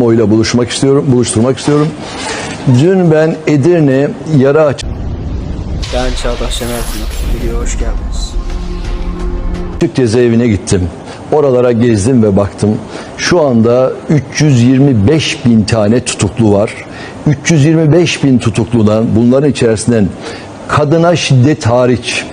kamuoyuyla buluşmak istiyorum, buluşturmak istiyorum. Dün ben Edirne yara aç Ben Çağdaş Şener. Videoya hoş geldiniz. Açık cezaevine gittim. Oralara gezdim ve baktım. Şu anda 325 bin tane tutuklu var. 325 bin tutukludan bunların içerisinden kadına şiddet hariç,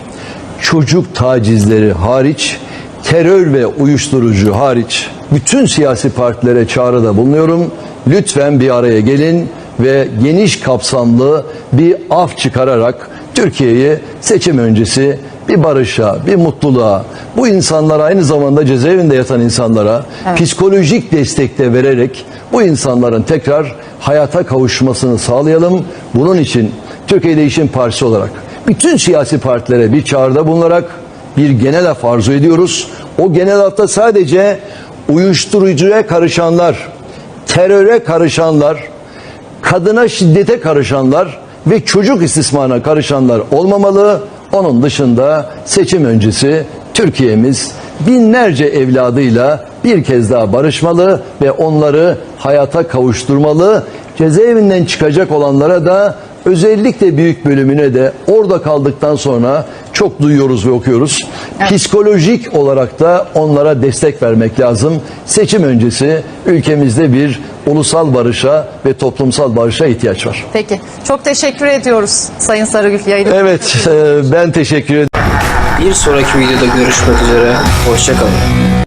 çocuk tacizleri hariç, terör ve uyuşturucu hariç bütün siyasi partilere çağrıda bulunuyorum. Lütfen bir araya gelin ve geniş kapsamlı bir af çıkararak Türkiye'yi seçim öncesi bir barışa, bir mutluluğa, bu insanlara aynı zamanda cezaevinde yatan insanlara psikolojik destek de vererek bu insanların tekrar hayata kavuşmasını sağlayalım. Bunun için Türkiye Değişim Partisi olarak bütün siyasi partilere bir çağrıda bulunarak bir genel af arzu ediyoruz. O genel afta sadece uyuşturucuya karışanlar, teröre karışanlar, kadına şiddete karışanlar ve çocuk istismarına karışanlar olmamalı. Onun dışında seçim öncesi Türkiye'miz binlerce evladıyla bir kez daha barışmalı ve onları hayata kavuşturmalı. Cezaevinden çıkacak olanlara da özellikle büyük bölümüne de orada kaldıktan sonra çok duyuyoruz ve okuyoruz. Psikolojik olarak da onlara destek vermek lazım. Seçim öncesi ülkemizde bir ulusal barışa ve toplumsal barışa ihtiyaç var. Peki. Çok teşekkür ediyoruz Sayın Sarıgül yayını. Evet, e, ben teşekkür ederim. Bir sonraki videoda görüşmek üzere. Hoşçakalın.